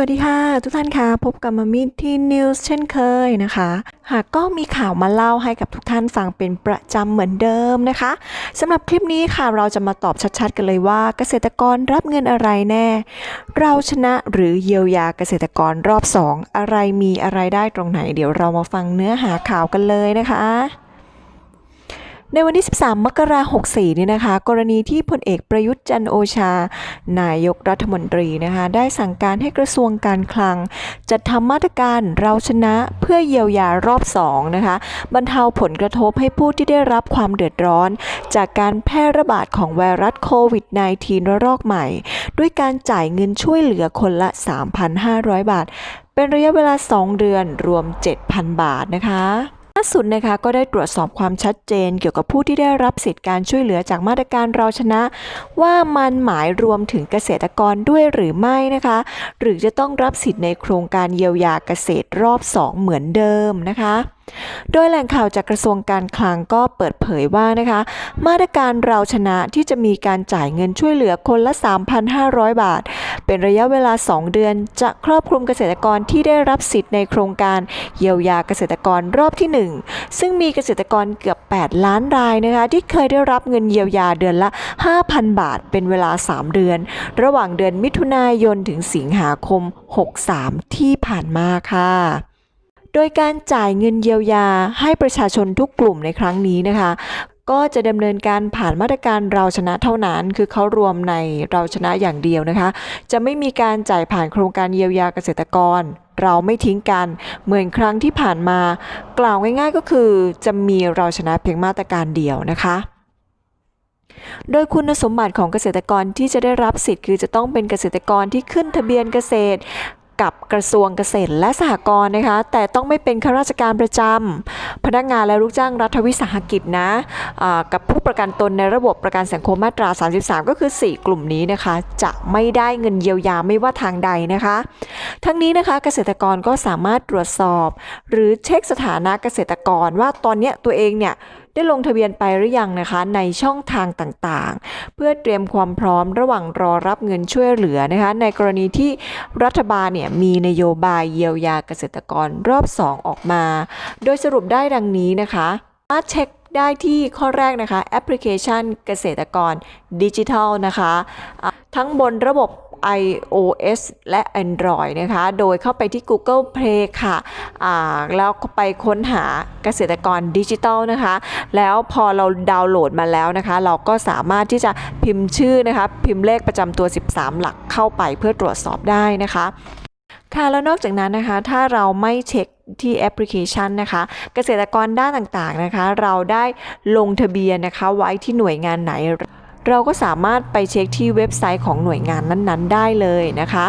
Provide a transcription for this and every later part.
วัสดีค่ะ ทุกท่านคะพบกับมามิที่นิวส์เช่นเคยนะคะหากก็มีข่าวมาเล่าให้กับทุกท่านฟังเป็นประจำเหมือนเดิมนะคะสำหรับคลิปนี้ค่ะเราจะมาตอบชัดๆ กันเลยว่าเกษตรกรรับเงินอะไรแน่ เราชนะหรือเยียวยาเกษตรกรรอบ 2 อะไรมีอะไรได้ตรงไหน เดี๋ยวเรามาฟังเนื้อหาข่าวกันเลยนะคะ ในวันที่ 13 มกราคม 64 นี่นะคะ กรณีที่พลเอกประยุทธ์จันโอชา นายกรัฐมนตรีนะคะ ได้สั่งการให้กระทรวงการคลัง จัดทำมาตรการเราชนะเพื่อเยียวยารอบ 2 นะคะ บรรเทาผลกระทบให้ผู้ที่ได้รับความเดือดร้อน จากการแพร่ระบาดของไวรัสโควิด -19 ระลอกใหม่ ด้วยการจ่ายเงินช่วยเหลือคนละ 3,500 บาท เป็นระยะเวลา 2 เดือนรวม 7,000 บาทนะคะ ล่าสุดนะคะก็ได้ตรวจสอบความชัดเจน เกี่ยวกับผู้ที่ได้รับสิทธิการช่วยเหลือจากมาตรการเราชนะ ว่ามันหมายรวมถึงเกษตรกรด้วยหรือไม่นะคะ หรือจะต้องรับสิทธิ์ในโครงการเยียวยาเกษตรรอบ 2 เหมือนเดิมนะคะ โดยแหล่งข่าวจากกระทรวงการคลังก็เปิดเผยว่านะคะ มาตรการเราชนะที่จะมีการจ่ายเงินช่วยเหลือคนละ 3,500 บาท เป็นระยะเวลา 2 เดือนจะครอบคลุมเกษตรกรที่ได้รับสิทธิ์ในโครงการเยียวยาเกษตรกรรอบที่ 1 ซึ่งมีเกษตรกรเกือบ 8 ล้านรายนะคะที่เคยได้รับเงินเยียวยาเดือนละ 5,000 บาท เป็นเวลา 3 เดือน ระหว่างเดือนมิถุนายนถึงสิงหาคม 63 ที่ผ่านมาค่ะ โดยการจ่ายเงินเยียวยาให้ประชาชนทุกกลุ่มในครั้งนี้นะคะ ก็จะดำเนินการผ่านมาตรการเราชนะเท่านั้น คือเขารวมในเราชนะอย่างเดียวนะคะ จะไม่มีการจ่ายผ่านโครงการเยียวยาเกษตรกรเราไม่ทิ้งกันเหมือนครั้งที่ผ่านมา กล่าวง่ายๆก็คือจะมีเราชนะเพียงมาตรการเดียวนะคะ โดยคุณสมบัติของเกษตรกรที่จะได้รับสิทธิ์ คือจะต้องเป็นเกษตรกรที่ขึ้นทะเบียนเกษตร กับกระทรวงเกษตรและสหกรณ์นะคะ แต่ต้องไม่เป็นข้าราชการประจำพนักงานและลูกจ้างรัฐวิสาหกิจนะอ่ากับผู้ประกันตนในระบบประกันสังคมมาตรา 33 ก็คือ 4 กลุ่มนี้นะคะ จะไม่ได้เงินเยียวยาไม่ว่าทางใดนะคะ ทั้งนี้นะคะเกษตรกรก็สามารถตรวจสอบ หรือเช็คสถานะเกษตรกรว่าตอนนี้ตัวเองเนี่ย ได้ลงทะเบียนไปหรือยังนะคะในช่องทางต่างๆ เพื่อเตรียมความพร้อมระหว่างรอรับเงินช่วยเหลือนะคะในกรณีที่รัฐบาลเนี่ยมีนโยบายเยียวยาเกษตรกรรอบ 2 ออกมา โดยสรุปได้ดังนี้นะคะมาเช็คได้ที่ข้อแรกนะคะแอปพลิเคชันเกษตรกรดิจิทัลนะคะ ทั้งบนระบบ iOS และ Android นะคะ โดยเข้าไปที่ Google Play ค่ะแล้วไปค้นหาเกษตรกรดิจิทัลนะคะ แล้วพอเราดาวน์โหลดมาแล้วนะคะ เราก็สามารถที่จะพิมพ์ชื่อนะคะ พิมพ์เลขประจำตัว 13 หลักเข้าไปเพื่อตรวจสอบได้นะคะค่ะแล้วนอกจากนั้นนะคะ ถ้าเราไม่เช็คที่แอปพลิเคชันนะคะ เกษตรกรด้านต่างๆนะคะ เราได้ลงทะเบียนนะคะไว้ที่หน่วยงานไหน เราก็สามารถไปเช็คที่เว็บไซต์ของหน่วยงานนั้นๆ ได้เลยนะคะ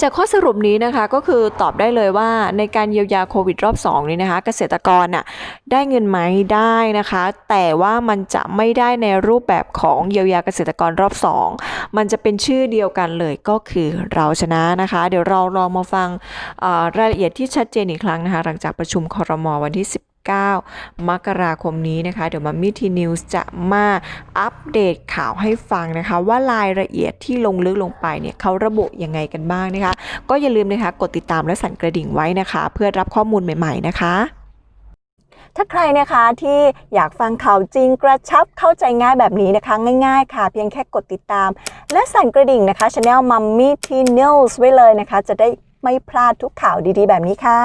จากข้อสรุปนี้นะคะก็คือตอบได้เลยว่าในการเยียวยาโควิดรอบ2นี้นะคะ เกษตรกรน่ะได้เงินไหมได้นะคะ แต่ว่ามันจะไม่ได้ในรูปแบบของเยียวยาเกษตรกรรอบ 2 มันจะเป็นชื่อเดียวกันเลยก็คือเราชนะนะคะ เดี๋ยวเราลองมาฟังรายละเอียดที่ชัดเจนอีกครั้งนะคะ หลังจากประชุมคอรมอวันที่ 9 มกราคมนี้นะคะ เดี๋ยวมามิทีนิวส์จะมาอัปเดตข่าวให้ฟังนะคะ ว่ารายละเอียดที่ลงลึกลงไปเนี่ยเขาระบุยังไงกันบ้างนะคะ ก็อย่าลืมนะคะกดติดตามและสั่นกระดิ่งไว้นะคะ เพื่อรับข้อมูลใหม่ ๆ นะคะถ้าใครนะคะที่อยากฟังข่าวจริงกระชับเข้าใจง่ายแบบนี้นะคะ ง่ายๆค่ะ เพียงแค่กดติดตาม และสั่นกระดิ่งนะคะ Channel Mummy Teen News ไว้เลยนะคะ จะได้ไม่พลาดทุกข่าวดีๆ แบบนี้ค่ะ